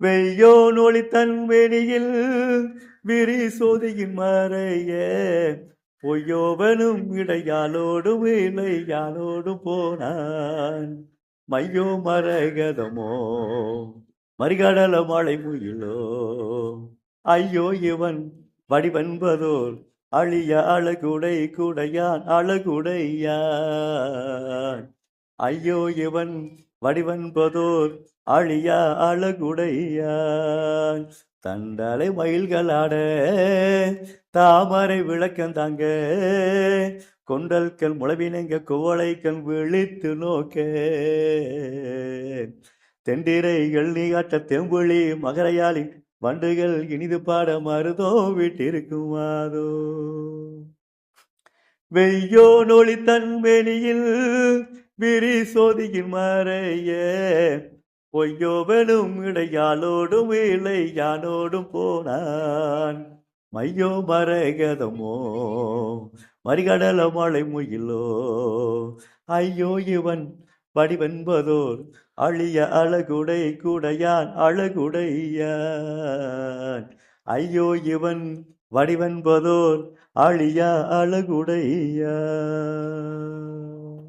வெய்யோ நொழி தன் வெளியில் விரி சோதியின் மறைய. பொய்யோவனும் இடையாலோடும் வேலையாலோடு போனான். மையோ மரகதமோ மறிகடல மழை முயிலோ. ஐயோ இவன் வடிவன்பதோர் அழிய அழகுடை குடையான் அழகுடையான். ஐயோ இவன் வடிவன்பதோர் அழியா அழகுடையான். தண்டலை மயில்களாட தாமரை விளக்கம் தாங்க. கொண்டல்கள் முளவினங்க குவளைகள் விழித்து நோக்க. தெண்டிரைகள் நீகாட்ட தெம்புளி மகரையாளி வண்டுகள் இனிது பாட மருதோ விட்டிருக்குமாதோ. வெய்யோ நொழி தன் வெளியில் விரி சோதியின் மறைய. பொய்யோவனும் இடையாளோடும் இளையானோடும் போனான். மையோ மரகதமோ மறிகடல மழை முயிலோ. ஐயோ இவன் வடிவென்பதோர் அழிய அழகுடை குடையான் அழகுடையான். ஐயோ இவன் வடிவென்பதோர் அழிய அழகுடையான்.